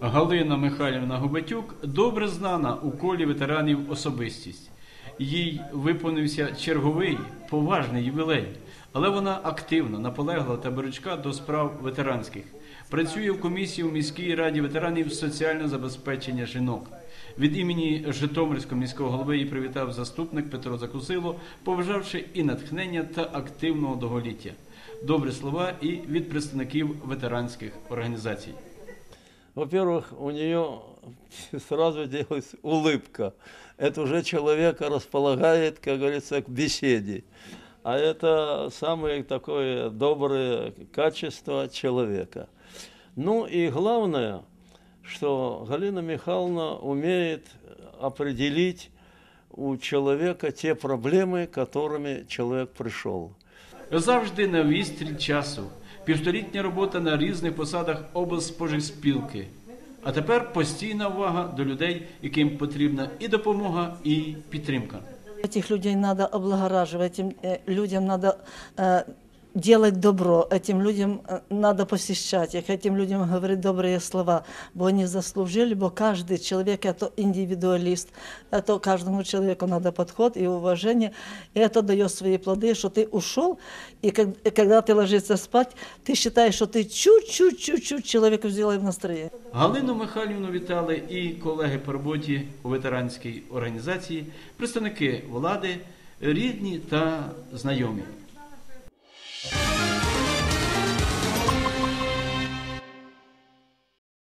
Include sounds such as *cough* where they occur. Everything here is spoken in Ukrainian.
Галина Михайлівна Губатюк добре знана у колі ветеранів особистість. Їй виповнився черговий поважний ювілей, але вона активна, наполегла та беручка до справ ветеранських. Працює в комісії у міській раді ветеранів соціального забезпечення жінок. Від імені Житомирського міського голови її привітав заступник Петро Закусило, побажавши і натхнення та активного довголіття. Добрі слова і від представників ветеранських організацій. Во-первых, у нее *laughs* сразу делается улыбка. Это уже человека располагает, как говорится, к беседе. А это самое такое доброе качество человека. Ну и главное, что Галина Михайловна умеет определить у человека те проблемы, которыми человек пришел. Завжди на вістрі часу. Півторітня робота на різних посадах облспоживспілки. А тепер постійна увага до людей, яким потрібна і допомога, і підтримка. Этих людей надо облагораживать, этим э, людям надо э, делать добро, этим людям э, надо посещать их, этим людям говорить добрые слова, бо они заслужили, бо каждый человек это индивидуалист, это каждому человеку надо подход и уважение, и это дает свои плоды, что ты ушел, и как- и когда ты ложишься спать, ты считаешь, что ты чуть-чуть-чуть-чуть человеку сделал настроение. Галину Михайлівну вітали і колеги по роботі у ветеранській організації, представники влади, рідні та знайомі.